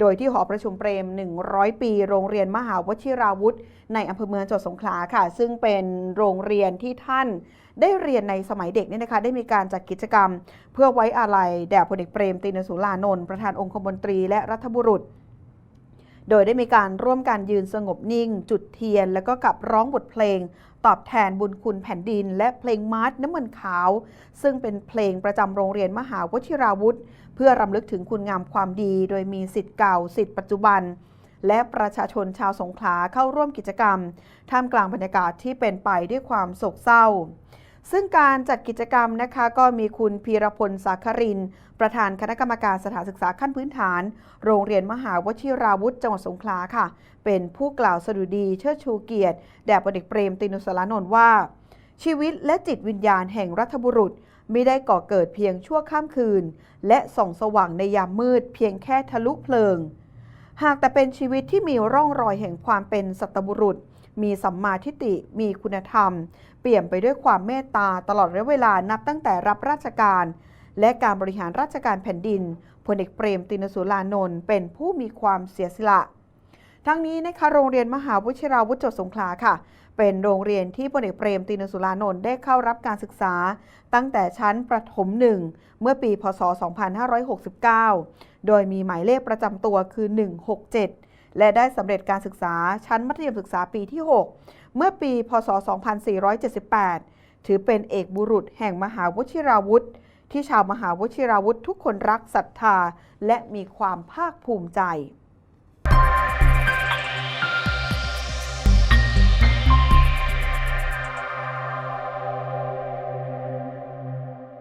โดยที่หอประชุมเปรม 100 ปี โรงเรียนมหาวชิราวุธ ในอำเภอเมืองจังหวัดสงขลาค่ะ ซึ่งเป็นโรงเรียนที่ท่านได้เรียนในสมัยเด็กเนี่ยนะคะได้มีการจัดกิจกรรม เพื่อไว้อาลัยแด่พลเอกเปรมตินสุรานนท์ประธานองคมนตรีและรัฐบุรุษ โดยได้มีการร่วมกันยืนสงบนิ่ง จุดเทียน แล้วก็กับร้องบทเพลง ตอบแทนบุญคุณแผ่นดิน และเพลงมาร์ชน้ำมันขาว ซึ่งเป็นเพลงประจำโรงเรียนมหาวชิราวุธ เพื่อรำลึกถึงคุณงามความดี โดยมีสิทธิ์เก่าสิทธิ์ปัจจุบัน และประชาชนชาวสงขลาเข้าร่วมกิจกรรม ท่ามกลางบรรยากาศที่เป็นไปด้วยความโศกเศร้า ซึ่งการจัดกิจกรรมนะคะก็มีคุณพีรพลสาคริน ประธานคณะกรรมการสถานศึกษาขั้นพื้นฐาน โรงเรียนมหาวชิราวุธจังหวัดสงขลาค่ะ เป็นผู้กล่าวสดุดีเชิดชูเกียรติแด่พลเอกเปรมตินุสารนนท์ว่า ชีวิตและจิตวิญญาณแห่งรัฐบุรุษไม่ได้ก่อเกิดเพียงชั่วข้ามคืน และส่องสว่างในยามมืดเพียงแค่ทะลุเพลิง หากแต่เป็นชีวิตที่มีร่องรอยแห่งความเป็นสัตบุรุษ มีสัมมาทิฏฐิมีคุณธรรม เปี่ยมไปด้วยความเมตตาตลอดระยะเวลานับตั้งแต่รับราชการ และการบริหารราชการแผ่นดินพลเอกเปรมตินสุรานนท์เป็นผู้มีความเสียสละ ทั้งนี้นะคะโรงเรียนมหาวชิราวุธจังหวัดสงขลาค่ะ เป็นโรงเรียนที่พลเอกเปรมตินสุรานนท์ได้เข้ารับการศึกษา ตั้งแต่ชั้นประถมหนึ่งเมื่อปีพศ 2569 โดยมีหมายเลขประจำตัวคือ 167 และได้สำเร็จการศึกษาชั้นมัธยมศึกษาปีที่ 6 เมื่อปี พศ 2478 ถือเป็นเอกบุรุษแห่งมหาวชิราวุธ ที่ชาวมหาวชิราวุธทุกคนรักศรัทธา และมีความภาคภูมิใจ